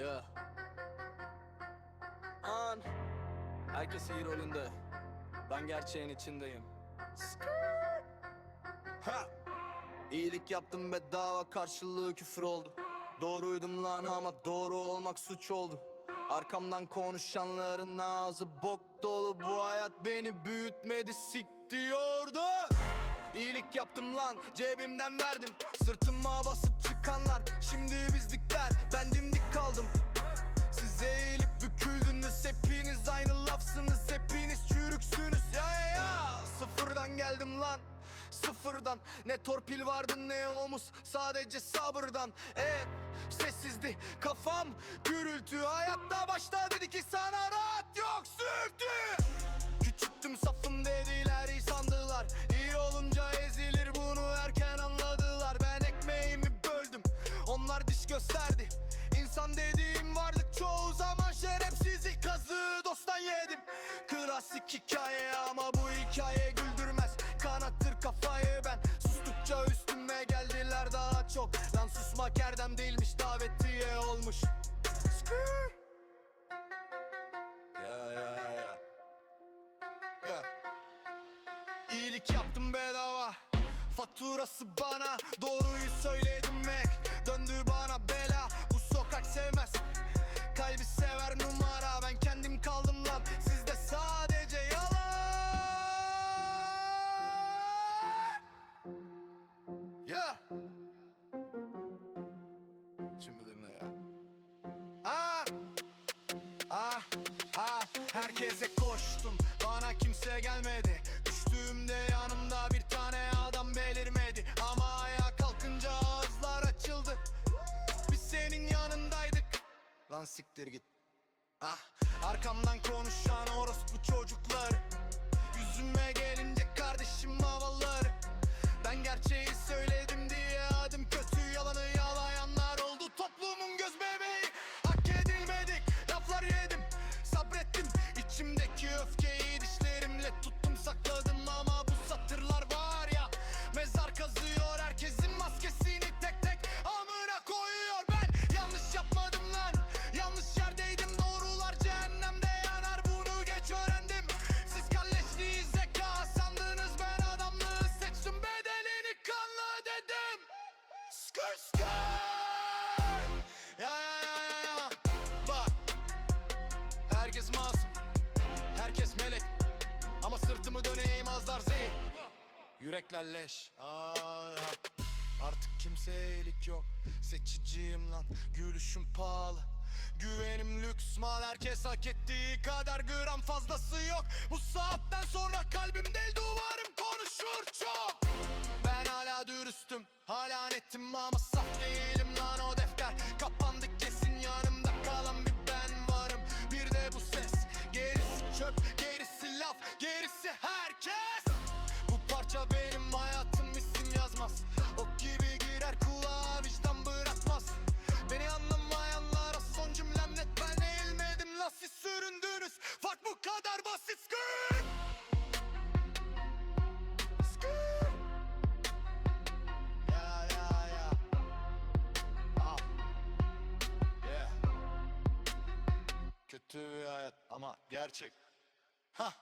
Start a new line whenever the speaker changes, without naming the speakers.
Yeah. An. Herkes iyi rolünde. Ben gerçeğin içindeyim. Skr.
Ha. İyilik yaptım bedava karşılığı küfür oldu. Doğruydum lan ama doğru olmak suç oldu. Arkamdan konuşanların ağzı bok dolu Bu hayat beni büyütmedi sik diyordu İyilik yaptım lan cebimden verdim Sırtıma basıp çıkanlar şimdi bizdikler Ben dimdik Sıfırdan geldim lan. Sıfırdan Ne torpil vardı ne omuz. Sadece sabırdan. Evet sessizdi kafam. Gürültü hayatta başta dedi ki sana rahat yok sürtü. Küçüktüm safım dediler iyi sandılar. İyi olunca ezilir bunu erken anladılar. Ben ekmeğimi böldüm onlar diş gösterdi. İnsan dediğim varlık çoğu zaman şerefsizlik kazığı dosttan yedim. Klasik hikaye ama bu hikaye güldürmez Kanattır kafayı ben. Sustukça üstüme geldiler daha çok. Lan susmak erdem değilmiş davetiye olmuş. Skr. Ya ya ya ya. İyilik yaptım bedava. Faturası bana. Doğruyu söyledim ve herkese koştum Bana kimse gelmedi. Düştüğümde yanımda bir tane adam belirmedi. Ama ayağa kalkınca ağızlar açıldı. Biz senin yanındaydık. Lan siktir git. Ah arkamdan konuşan orospu çocukları Herkes melek. Ama sırtımı döneyim azlar zehir Yürekler leş. Aa, Artık kimseye iyilik yok. Seçiciyim lan. Gülüşüm pahalı. Güvenim lüks mal. Herkes hak ettiği kadar gram fazlası yok. Bu saatten sonra kalbim değil Bir hayat ama gerçek. Hah